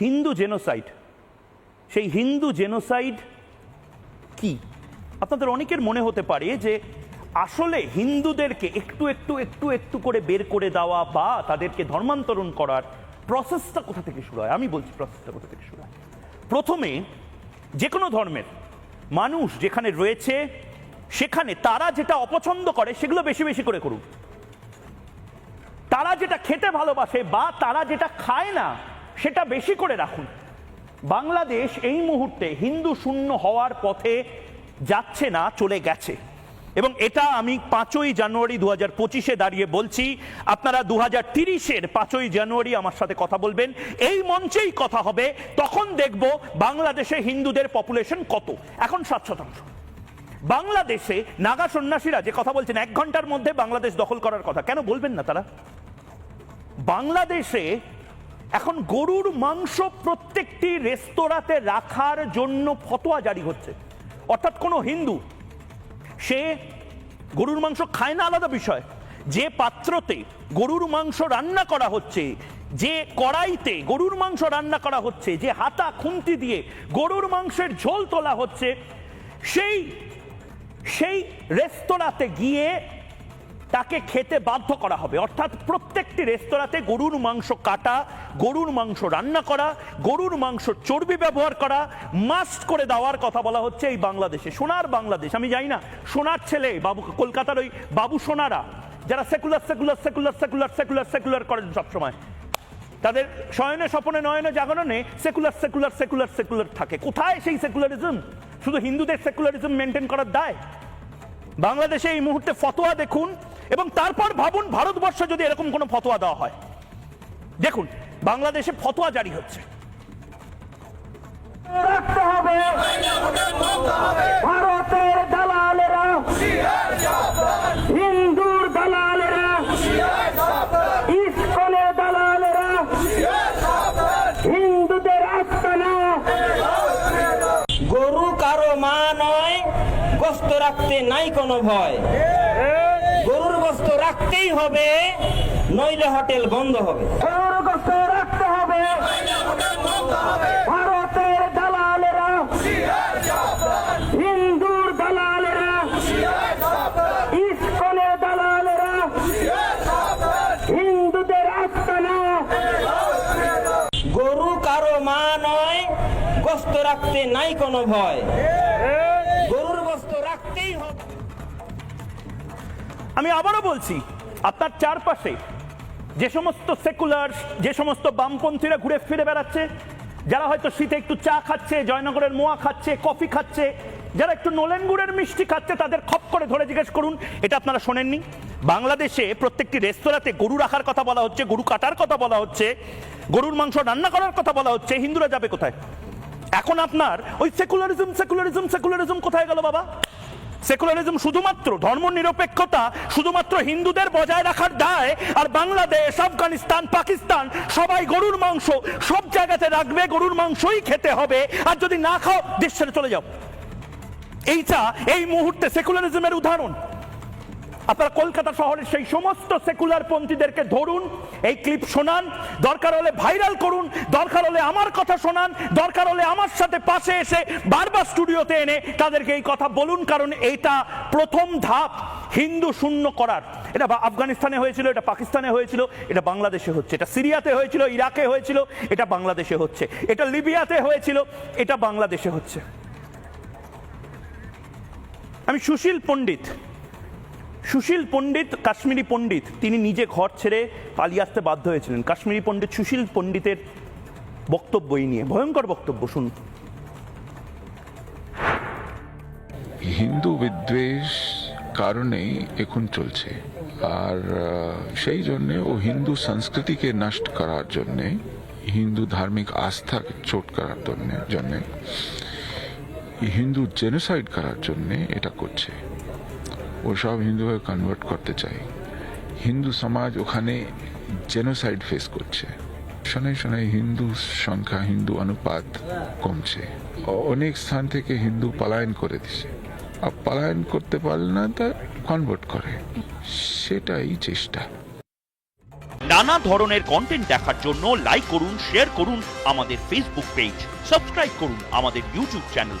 Hindu genocide সেই Hindu genocide কি? আপনাদের অনেকের মনে হতে পারে যে আসলে হিন্দুদেরকে একটু একটু একটু একটু করে বের করে দেওয়া বা তাদেরকে ধর্মান্তরণ করার প্রসেসটা কোথা থেকে শুরু হয়? আমি বলছি প্রসেসটা কোথা থেকে শুরু হয়? প্রথমে যে কোনো ধর্মের মানুষ যেখানে রয়েছে, সেখানে তারা যেটা অপছন্দ করে সেগুলো বেশি বেশি করে করুন তারা যেটা খেতে ভালোবাসে বা তারা যেটা খায় না সেটা বেশি করে রাখুন। বাংলাদেশ এই মুহূর্তে হিন্দু শূন্য হওয়ার পথে যাচ্ছে না, চলে গেছে। এবং এটা আমি পাঁচই জানুয়ারি দু হাজার পঁচিশে দাঁড়িয়ে বলছি। আপনারা দু হাজার তিরিশের পাঁচই জানুয়ারি আমার সাথে কথা বলবেন। এই মঞ্চেই কথা হবে। তখন দেখব বাংলাদেশে হিন্দুদের পপুলেশন কত। এখন সাত শতাংশ। বাংলাদেশে নাগা সন্ন্যাসীরা যে কথা বলছেন, এক ঘণ্টার মধ্যে বাংলাদেশ দখল করার কথা। কেন বলবেন না তারা? বাংলাদেশে এখন গরুর মাংস প্রত্যেকটি রেস্তোরাঁতে রাখার জন্য ফতোয়া জারি হচ্ছে। অর্থাৎ কোনো হিন্দু, সে গরুর মাংস খায় না আলাদা বিষয়। যে পাত্রতে গরুর মাংস রান্না করা হচ্ছে, যে কড়াইতে গরুর মাংস রান্না করা হচ্ছে, যে হাতা খুন্তি দিয়ে গরুর মাংসের ঝোল তোলা হচ্ছে, সেই সেই রেস্তোরাঁতে গিয়ে তাকে খেতে বাধ্য করা হবে। অর্থাৎ প্রত্যেকটি রেস্তোরাঁতে গরুর মাংস কাটা, গরুর মাংস রান্না করা, গরুর মাংস চর্বি ব্যবহার করা মাস্ট করে দেওয়ার কথা বলা হচ্ছে এই বাংলাদেশে। সোনার বাংলাদেশ, আমি জানি না, সোনার ছেলে, বাবু, কলকাতার ওই বাবু সোনারা, যারা secular secular secular secular secular secular করেন সবসময়। তাদের শয়নে, স্বপনে, নয়নে, জাগরণে সেকুলার সেকুলার সেকুলার সেকুলার থাকে। কোথায় সেই সেকুলারিজম শুধু হিন্দুদের সেকুলারিজম মেনটেন করার দায়? বাংলাদেশে এই মুহূর্তে ফতোয়া দেখুন এবং তারপর ভাবুন ভারতবর্ষে যদি এরকম কোনো ফতোয়া দেওয়া হয়। দেখুন বাংলাদেশে ফতোয়া জারি হচ্ছে। রাখতে হবে। ভারতের দালালেরা হিন্দুর দালালেরা ইস্কনের দালালেরা হিন্দুদের আস্তানা। গরু কারও মা নয় গোস্ত রাখতে নাই কোনো ভয়। রাখতেই হবে নইলে হোটেল বন্ধ হবে। রাখতে হবে। ভারতের দালালেরা হিন্দুর দালালেরা ইস্কনের দালালেরা হিন্দুদের আস্তানা। গরু কারও মা নয় গোস্ত রাখতে নাই কোনো ভয়। আমি আবারও বলছি, আপনার চারপাশে যে সমস্ত সেকুলার যে সমস্ত বামপন্থীরা ঘুরে ফিরে বেড়াচ্ছে, যারা হয়তো শীতে একটু চা খাচ্ছে, জয়নগরের মোয়া খাচ্ছে, কফি খাচ্ছে, যারা একটু নোলেন গুড়ের মিষ্টি খাচ্ছে, তাদের খপ করে ধরে জিজ্ঞেস করুন, এটা আপনারা শোনেননি? বাংলাদেশে প্রত্যেকটি রেস্তোরাঁতে গরু রাখার কথা বলা হচ্ছে, গরু কাটার কথা বলা হচ্ছে, গরুর মাংস রান্না করার কথা বলা হচ্ছে, হিন্দুরা যাবে কোথায়? এখন আপনার ওই সেকুলারিজম সেকুলারিজম সেকুলারিজম কোথায় গেল বাবা? সেকুলারিজম শুধুমাত্র ধর্ম নিরপেক্ষতা, শুধুমাত্র হিন্দুদের বজায় রাখার দায়, আর বাংলাদেশ, আফগানিস্তান, পাকিস্তান, সবাই গরুর মাংস, সব জায়গাতে রাখবে, গরুর মাংসই খেতে হবে, আর যদি না খাও, দেশ ছেড়ে চলে যাও। এইটা এই মুহূর্তে সেকুলারিজমের উদাহরণ। আপনারা কলকাতা শহরের সেই সমস্ত সেকুলার পন্থীদেরকে ধরুন, এই ক্লিপ শোনান, দরকার হলে ভাইরাল করুন, দরকার হলে আমার কথা শোনান, দরকার হলে আমার সাথে পাশে এসে বারবার স্টুডিওতে এনে তাদেরকে এই কথা বলুন, কারণ এটা প্রথম ধাপ হিন্দু শূন্য করার। এটা আফগানিস্তানে হয়েছিল, এটা পাকিস্তানে হয়েছিল, এটা বাংলাদেশে হচ্ছে। এটা সিরিয়াতে হয়েছিল, ইরাকে হয়েছিল, এটা বাংলাদেশে হচ্ছে। এটা লিবিয়াতে হয়েছিল, এটা বাংলাদেশে হচ্ছে। আমি সুশীল পণ্ডিত। সুশীল পণ্ডিত, কাশ্মীরি পণ্ডিত, তিনি নিজে ঘর ছেড়ে পালিয়ে আসতে বাধ্য হয়েছিলেন। কাশ্মীরি পণ্ডিত সুশীল পণ্ডিতের বক্তব্যই নিয়ে। ভয়ঙ্কর বক্তব্য, শুনুন। হিন্দু বিদ্বেষ কারণেই এখন চলছে। আর সেই জন্যে ও হিন্দু সংস্কৃতিকে নষ্ট করার জন্যে, হিন্দু ধার্মিক আস্থাকে চোট করার জন্যে, হিন্দু জেনোসাইড করার জন্যে এটা করছে। ও সব হিন্দুকে কনভার্ট করতে চায় হিন্দু সমাজ ওখানে জেনোসাইড ফেস করছে শোনে শোনে হিন্দু সংখ্যা হিন্দু অনুপাত কমছে অনেক স্থান থেকে হিন্দু পলায়ন করে দিছে আর পলায়ন করতে পারলে না তা কনভার্ট করে সেটাই চেষ্টা নানা ধরনের কন্টেন্ট দেখার জন্য লাইক করুন শেয়ার করুন আমাদের ফেসবুক পেজ সাবস্ক্রাইব করুন আমাদের ইউটিউব চ্যানেল